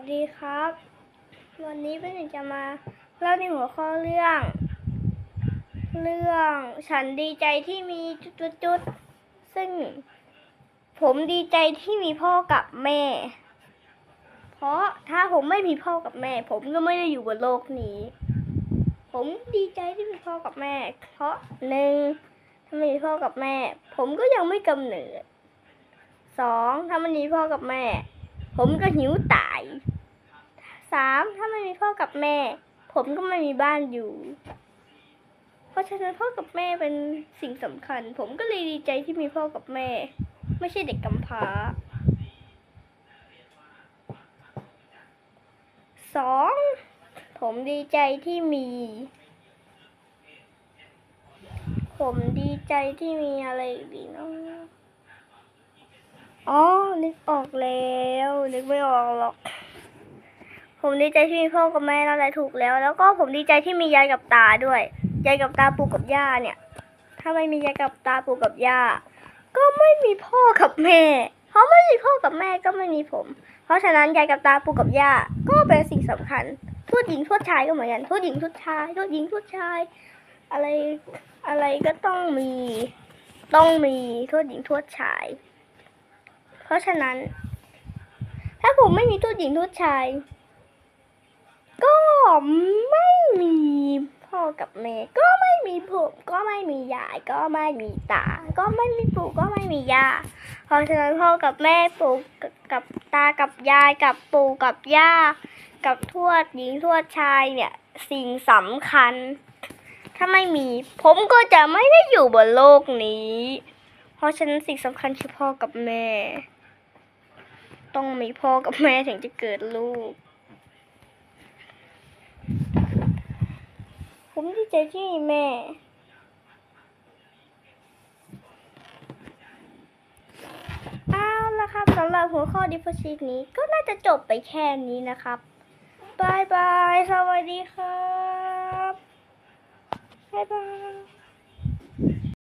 วัสดีครับ วันนี้เป็นหนึ่งจะมาเล่าในหัวข้อเรื่อง เรื่องฉันดีใจที่มีจุดๆๆซึ่ง ผมดีใจที่มีพ่อกับแม่ เพราะถ้าผมไม่มีพ่อกับแม่ ผมก็ไม่ได้อยู่บนโลกนี้ ผมดีใจที่มีพ่อกับแม่ เพราะหนึ่งถ้าไม่มีพ่อกับแม่ ผมก็ยังไม่กำเนิดสองถ้าไม่มีพ่อกับแม่ ผมก็หิวตายสามถ้าไม่มีพ่อกับแม่ ผมก็ไม่มีบ้านอยู่ เพราะฉะนั้นพ่อกับแม่เป็นสิ่งสำคัญ ผมก็เลยดีใจที่มีพ่อกับแม่ ไม่ใช่เด็กกำพร้าสองผมดีใจที่มี ผมดีใจที่มีอะไรดีเนาะ อ๋อ นึกออกแล้ว นึกไม่ออกหรอก ผมดีใจที่มีพ่อกับแม่นั่นและถูกแล้ว แล้วก็ผมดีใจที่มียายกับตาด้วย ยายกับตาปู่กับย่าเนี่ย ถ้าไม่มียายกับตาปู่กับย่า ก็ไม่มีพ่อกับแม่ เพราะไม่มีพ่อกับแม่ก็ไม่มีผม เพราะฉะนั้นยายกับตาปู่กับย่าก็เป็นสิ่งสำคัญทวดหญิงทวดชายก็เหมือนกันทวดหญิงทวดชายทวดหญิงทวดชาย อะไรอะไรก็ต้องมี ต้องมีทวดหญิงทวดชาย เพราะฉะนั้น ถ้าผมไม่มีทวดหญิงทวดชาย ก็ไม่มีพ่อกับแม่ ก็ไม่มีผมก็ไม่มียาย ก็ไม่มีตา ก็ไม่มีปู่ก็ไม่มีย่าเพราะฉะนั้นพ่อกับแม่ปู่กับตากับยายกับปู่กับย่ากับทวดหญิงทวดชายเนี่ยสิ่งสำคัญ ถ้าไม่มี ผมก็จะไม่ได้อยู่บนโลกนี้ เพราะฉะนั้นสิ่งสำคัญคือพ่อกับแม่ ต้องมีพ่อกับแม่ถึงจะเกิดลูก ผมดีใจที่แม่ เอาละครับสำหรับหัวข้อดิฟชีนี้ก็น่าจะจบไปแค่นี้นะครับบายบาย สวัสดีครับบายบาย